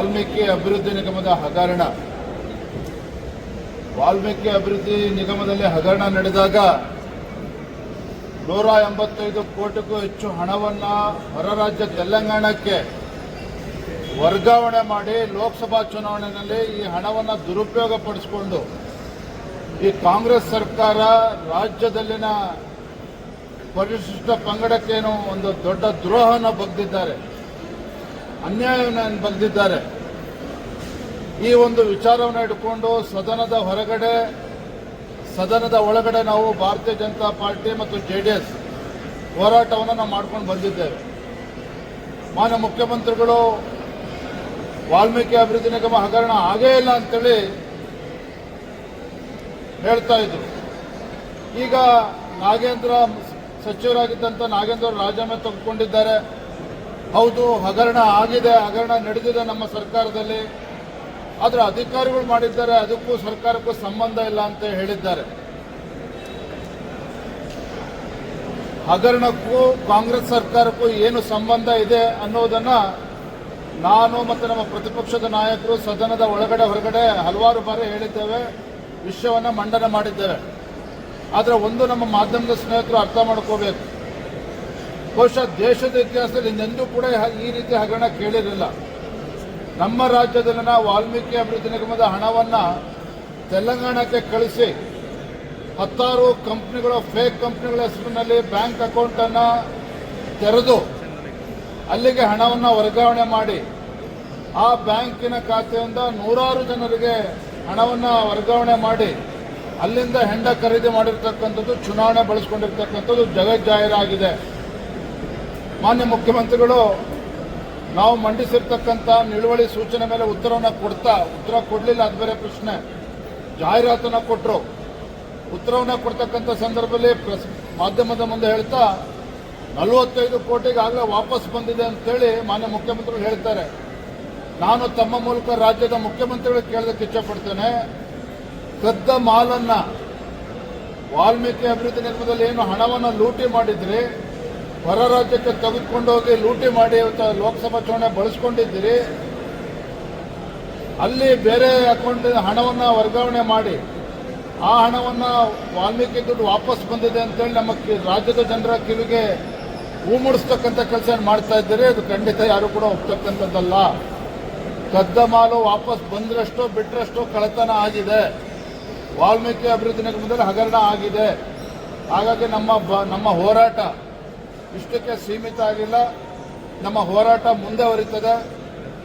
ವಾಲ್ಮೀಕಿ ಅಭಿವೃದ್ಧಿ ನಿಗಮದ ಹಗರಣ. ವಾಲ್ಮೀಕಿ ಅಭಿವೃದ್ಧಿ ನಿಗಮದಲ್ಲಿ ಹಗರಣ ನಡೆದಾಗ ನೂರ ಎಂಬತ್ತೈದು ಕೋಟಿಗೂ ಹೆಚ್ಚು ಹಣವನ್ನ ಹೊರ ರಾಜ್ಯ ತೆಲಂಗಾಣಕ್ಕೆ ವರ್ಗಾವಣೆ ಮಾಡಿ ಲೋಕಸಭಾ ಚುನಾವಣೆಯಲ್ಲಿ ಈ ಹಣವನ್ನು ದುರುಪಯೋಗ ಪಡಿಸಿಕೊಂಡು ಈ ಕಾಂಗ್ರೆಸ್ ಸರ್ಕಾರ ರಾಜ್ಯದಲ್ಲಿನ ಪರಿಶಿಷ್ಟ ಪಂಗಡಕ್ಕೇನು ಒಂದು ದೊಡ್ಡ ದ್ರೋಹನ ಬಗ್ದಿದ್ದಾರೆ. ಅನ್ಯಾಯವನ್ನು ಬಗೆದಿದ್ದಾರೆ. ಈ ಒಂದು ವಿಚಾರವನ್ನು ಇಟ್ಕೊಂಡು ಸದನದ ಹೊರಗಡೆ, ಸದನದ ಒಳಗಡೆ ನಾವು ಭಾರತೀಯ ಜನತಾ ಪಾರ್ಟಿ ಮತ್ತು ಜೆ ಡಿ ಎಸ್ ಹೋರಾಟವನ್ನು ನಾವು ಮಾಡ್ಕೊಂಡು ಬಂದಿದ್ದೇವೆ. ಮಾನ್ಯ ಮುಖ್ಯಮಂತ್ರಿಗಳು, ವಾಲ್ಮೀಕಿ ಅಭಿವೃದ್ಧಿ ನಿಗಮ ಹಗರಣ ಆಗೇ ಇಲ್ಲ ಅಂತೇಳಿ ಹೇಳ್ತಾ ಇದ್ರು. ಈಗ ನಾಗೇಂದ್ರ ಸಚಿವರಾಗಿದ್ದಂಥ ನಾಗೇಂದ್ರ ರಾಜೀನಾಮೆ ತೆಗೆದುಕೊಂಡಿದ್ದಾರೆ. ಹೌದು, ಹಗರಣ ಆಗಿದೆ, ಹಗರಣ ನಡೆದಿದೆ ನಮ್ಮ ಸರ್ಕಾರದಲ್ಲಿ. ಆದರೆ ಅಧಿಕಾರಿಗಳು ಮಾಡಿದ್ದಾರೆ, ಅದಕ್ಕೂ ಸರ್ಕಾರಕ್ಕೂ ಸಂಬಂಧ ಇಲ್ಲ ಅಂತ ಹೇಳಿದ್ದಾರೆ. ಹಗರಣಕ್ಕೂ, ಕಾಂಗ್ರೆಸ್ ಸರ್ಕಾರಕ್ಕೂ ಏನು ಸಂಬಂಧ ಇದೆ ಅನ್ನೋದನ್ನ ನಾನು ಮತ್ತು ನಮ್ಮ ಪ್ರತಿಪಕ್ಷದ ನಾಯಕರು ಸದನದ ಒಳಗಡೆ, ಹೊರಗಡೆ ಹಲವಾರು ಬಾರಿ ಹೇಳಿದ್ದೇವೆ, ವಿಷಯವನ್ನ ಮಂಡನೆ ಮಾಡಿದ್ದೇವೆ. ಆದರೆ ಒಂದು ನಮ್ಮ ಮಾಧ್ಯಮದ ಸ್ನೇಹಿತರು ಅರ್ಥ ಮಾಡ್ಕೋಬೇಕು. ಬಹುಶಃ ದೇಶದ ಇತಿಹಾಸದಲ್ಲಿ ಇನ್ನೆಂದೂ ಕೂಡ ಈ ರೀತಿ ಹಗರಣ ಕೇಳಿರಲಿಲ್ಲ. ನಮ್ಮ ರಾಜ್ಯದಲ್ಲಿನ ವಾಲ್ಮೀಕಿ ಅಭಿವೃದ್ಧಿ ನಿಗಮದ ಹಣವನ್ನ ತೆಲಂಗಾಣಕ್ಕೆ ಕಳಿಸಿ, ಹತ್ತಾರು ಕಂಪ್ನಿಗಳು ಫೇಕ್ ಕಂಪ್ನಿಗಳ ಹೆಸರಿನಲ್ಲಿ ಬ್ಯಾಂಕ್ ಅಕೌಂಟ್ ಅನ್ನ ತೆರೆದು ಅಲ್ಲಿಗೆ ಹಣವನ್ನ ವರ್ಗಾವಣೆ ಮಾಡಿ, ಆ ಬ್ಯಾಂಕಿನ ಖಾತೆಯಿಂದ ನೂರಾರು ಜನರಿಗೆ ಹಣವನ್ನ ವರ್ಗಾವಣೆ ಮಾಡಿ, ಅಲ್ಲಿಂದ ಹೆಂಡ ಖರೀದಿ ಮಾಡಿರ್ತಕ್ಕಂಥದ್ದು, ಚುನಾವಣೆ ಬಳಸ್ಕೊಂಡಿರ್ತಕ್ಕಂಥದ್ದು ಜಗಜ್ಜಾಹೀರಾಗಿದೆ. ಮಾನ್ಯ ಮುಖ್ಯಮಂತ್ರಿಗಳು, ನಾವು ಮಂಡಿಸಿರ್ತಕ್ಕಂಥ ನಿಲುವಳಿ ಸೂಚನೆ ಮೇಲೆ ಉತ್ತರವನ್ನು ಕೊಡ್ತಾ, ಉತ್ತರ ಕೊಡಲಿಲ್ಲ ಅದು ಬೇರೆ ಪ್ರಶ್ನೆ. ಜಾಹೀರಾತನ್ನ ಕೊಟ್ಟರು ಉತ್ತರವನ್ನು ಕೊಡ್ತಕ್ಕಂಥ ಸಂದರ್ಭದಲ್ಲಿ ಪ್ರೆಸ್ ಮಾಧ್ಯಮದ ಮುಂದೆ ಹೇಳ್ತಾ, ನಲವತ್ತೈದು ಕೋಟಿಗೆ ಆಗಲೇ ವಾಪಸ್ ಬಂದಿದೆ ಅಂತೇಳಿ ಮಾನ್ಯ ಮುಖ್ಯಮಂತ್ರಿಗಳು ಹೇಳ್ತಾರೆ. ನಾನು ತಮ್ಮ ಮೂಲಕ ರಾಜ್ಯದ ಮುಖ್ಯಮಂತ್ರಿಗಳಿಗೆ ಕೇಳೋದಕ್ಕೆ ಇಚ್ಛಪಡ್ತೇನೆ, ಕದ್ದ ಮಾಲನ್ನ ವಾಲ್ಮೀಕಿ ಅಭಿವೃದ್ಧಿ ನಿಗಮದಲ್ಲಿ ಏನು ಹಣವನ್ನು ಲೂಟಿ ಮಾಡಿದ್ರಿ ಹೊರ ರಾಜ್ಯಕ್ಕೆ ತೆಗೆದುಕೊಂಡು ಹೋಗಿ ಲೂಟಿ ಮಾಡಿ ಲೋಕಸಭಾ ಚುನಾವಣೆ ಬಳಸ್ಕೊಂಡಿದ್ದೀರಿ. ಅಲ್ಲಿ ಬೇರೆ ಅಕೌಂಟ್ ಹಣವನ್ನು ವರ್ಗಾವಣೆ ಮಾಡಿ. ಆ ಹಣವನ್ನು ವಾಲ್ಮೀಕಿ ದುಡ್ಡು ವಾಪಸ್ ಬಂದಿದೆ ಅಂತೇಳಿ ನಮ್ಮ ರಾಜ್ಯದ ಜನರ ಕಿವಿಗೆ ಹೂ ಮೂಡಿಸ್ತಕ್ಕಂಥ ಕೆಲಸ ಮಾಡ್ತಾ ಇದ್ದೀರಿ. ಅದು ಖಂಡಿತ ಯಾರು ಕೂಡ ಒಪ್ತಕ್ಕಂಥದ್ದಲ್ಲ. ಕದ್ದ ಮಾಲು ವಾಪಸ್ ಬಂದ್ರಷ್ಟು ಬಿಟ್ಟರಷ್ಟು ಕಳತನ ಆಗಿದೆ. ವಾಲ್ಮೀಕಿ ಅಭಿವೃದ್ಧಿ ನಿಗಮದಲ್ಲಿ ಹಗರಣ ಆಗಿದೆ. ಹಾಗಾಗಿ ನಮ್ಮ ನಮ್ಮ ಹೋರಾಟ ಇಷ್ಟಕ್ಕೆ ಸೀಮಿತ ಆಗಿಲ್ಲ. ನಮ್ಮ ಹೋರಾಟ ಮುಂದೆ ಹೊರೀತದೆ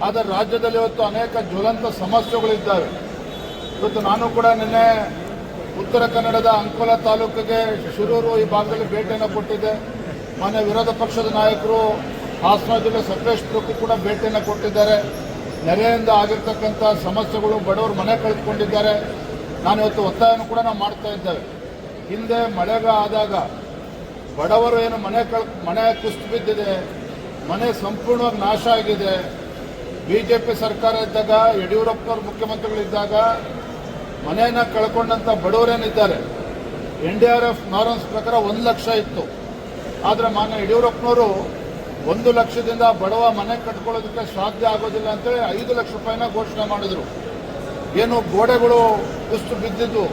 ಆದರೆ ರಾಜ್ಯದಲ್ಲಿ ಇವತ್ತು ಅನೇಕ ಜ್ವಲಂತ ಸಮಸ್ಯೆಗಳಿದ್ದಾವೆ. ಇವತ್ತು ನಾನು ಕೂಡ ನಿನ್ನೆ ಉತ್ತರ ಕನ್ನಡದ ಅಂಕೋಲ ತಾಲೂಕಿಗೆ ಶಿರೂರು ಈ ಭಾಗದಲ್ಲಿ ಭೇಟಿಯನ್ನು ಕೊಟ್ಟಿದ್ದೆ. ಮಾನ್ಯ ವಿರೋಧ ಪಕ್ಷದ ನಾಯಕರು ಹಾಸನ ಜಿಲ್ಲೆ ಸಕಲೇಶ್ಪುರಕ್ಕೂ ಕೂಡ ಭೇಟಿಯನ್ನು ಕೊಟ್ಟಿದ್ದಾರೆ. ನೆರೆಯಿಂದ ಆಗಿರ್ತಕ್ಕಂಥ ಸಮಸ್ಯೆಗಳು ಬಡವರು ಮನೆ ಕಳೆದುಕೊಂಡಿದ್ದಾರೆ. ನಾನು ಇವತ್ತು ಒತ್ತಾಯವನ್ನು ಕೂಡ ನಾವು ಮಾಡ್ತಾ ಇದ್ದೇವೆ. ಹಿಂದೆ ಮಳೆಗ ಆದಾಗ ಬಡವರು ಏನು ಮನೆ ಕಳ್ ಮನೆ ಕುಸ್ತು ಬಿದ್ದಿದೆ, ಮನೆ ಸಂಪೂರ್ಣವಾಗಿ ನಾಶ ಆಗಿದೆ. ಬಿಜೆಪಿ ಸರ್ಕಾರ ಇದ್ದಾಗ, ಯಡಿಯೂರಪ್ಪನವರು ಮುಖ್ಯಮಂತ್ರಿಗಳಿದ್ದಾಗ ಮನೆಯನ್ನು ಕಳ್ಕೊಂಡಂತ ಬಡವರೇನಿದ್ದಾರೆ N D R F norms ಪ್ರಕಾರ ಒಂದು ಲಕ್ಷ ಇತ್ತು. ಆದರೆ ಮಾನ್ಯ ಯಡಿಯೂರಪ್ಪನವರು ಒಂದು ಲಕ್ಷದಿಂದ ಬಡವ ಮನೆ ಕಟ್ಕೊಳ್ಳೋದಕ್ಕೆ ಸಾಧ್ಯ ಆಗೋದಿಲ್ಲ ಅಂತೇಳಿ ಐದು ಲಕ್ಷ ರೂಪಾಯಿನ ಘೋಷಣೆ ಮಾಡಿದ್ರು. ಏನು ಗೋಡೆಗಳು ಕುಸ್ತು ಬಿದ್ದಿದ್ದು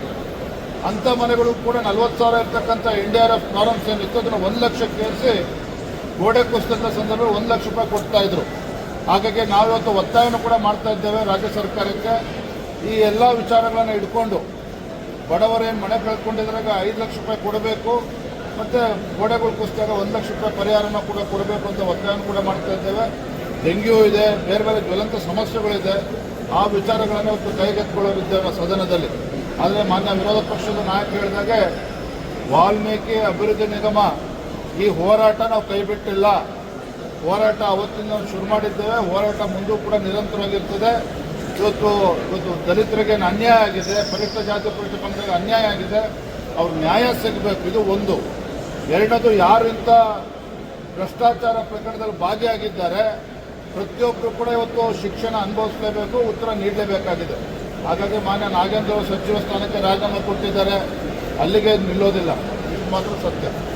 ಅಂಥ ಮನೆಗಳು ಕೂಡ ನಲ್ವತ್ತು ಸಾವಿರ ಇರ್ತಕ್ಕಂಥ N D R F norms ಏನಿತ್ತು ಅದನ್ನು ಒಂದು ಲಕ್ಷಕ್ಕೆ ಏರಿಸಿ ಗೋಡೆ ಕುಸಿತದ ಸಂದರ್ಭದಲ್ಲಿ ಒಂದು ಲಕ್ಷ ರೂಪಾಯಿ ಕೊಡ್ತಾ ಇದ್ರು. ಹಾಗಾಗಿ ನಾವಿವತ್ತು ಒತ್ತಾಯನ ಕೂಡ ಮಾಡ್ತಾ ಇದ್ದೇವೆ ರಾಜ್ಯ ಸರ್ಕಾರಕ್ಕೆ. ಈ ಎಲ್ಲ ವಿಚಾರಗಳನ್ನು ಇಟ್ಕೊಂಡು ಬಡವರೇನು ಮನೆ ಕಳ್ಕೊಂಡಿದ್ರಾಗ ಐದು ಲಕ್ಷ ರೂಪಾಯಿ ಕೊಡಬೇಕು, ಮತ್ತು ಗೋಡೆಗಳು ಕುಸಿದಾಗ ಒಂದು ಲಕ್ಷ ರೂಪಾಯಿ ಪರಿಹಾರನ ಕೂಡ ಕೊಡಬೇಕು ಅಂತ ಒತ್ತಾಯನ ಕೂಡ ಮಾಡ್ತಾ ಇದ್ದೇವೆ. ಡೆಂಗ್ಯೂ ಇದೆ, ಬೇರೆ ಬೇರೆ ಜ್ವಲಂತ ಸಮಸ್ಯೆಗಳಿದೆ. ಆ ವಿಚಾರಗಳನ್ನು ಇವತ್ತು ಕೈಗೆತ್ತಿಕೊಳ್ಳೋರಿದ್ದೇವೆ ಸದನದಲ್ಲಿ. ಆದರೆ ಮಾನ್ಯ ವಿರೋಧ ಪಕ್ಷದ ನಾಯಕ ಹೇಳಿದಾಗೆ ವಾಲ್ಮೀಕಿ ಅಭಿವೃದ್ಧಿ ನಿಗಮ ಈ ಹೋರಾಟ ನಾವು ಕೈಬಿಟ್ಟಿಲ್ಲ. ಹೋರಾಟ ಅವತ್ತಿಂದ ನಾವು ಶುರು ಮಾಡಿದ್ದೇವೆ. ಹೋರಾಟ ಮುಂದೂ ಕೂಡ ನಿರಂತರವಾಗಿರ್ತದೆ. ಇವತ್ತು ಇವತ್ತು ದಲಿತರಿಗೆ ಅನ್ಯಾಯ ಆಗಿದೆ. ಪರಿಷ್ಠ ಜಾತಿ ಪರಿಷ್ಠ ಪಂಗಡಗಳಿಗೆ ಅನ್ಯಾಯ ಆಗಿದೆ. ಅವ್ರ ನ್ಯಾಯ ಸಿಗಬೇಕು. ಇದು ಒಂದು. ಎರಡನೇದು ಯಾರು ಇಂಥ ಭ್ರಷ್ಟಾಚಾರ ಪ್ರಕರಣದಲ್ಲಿ ಭಾಗಿಯಾಗಿದ್ದಾರೆ ಪ್ರತಿಯೊಬ್ಬರು ಕೂಡ ಇವತ್ತು ಶಿಕ್ಷಣ ಅನುಭವಿಸಲೇಬೇಕು, ಉತ್ತರ ನೀಡಲೇಬೇಕಾಗಿದೆ. ಹಾಗಾಗಿ ಮಾನ್ಯ ನಾಗೇಂದ್ರ ಸಚಿವ ಸ್ಥಾನಕ್ಕೆ ರಾಜೀನಾಮೆ ಕೊಟ್ಟಿದ್ದಾರೆ. ಅಲ್ಲಿಗೆ ನಿಲ್ಲೋದಿಲ್ಲ. ಇದು ಮಾತ್ರ ಸತ್ಯ.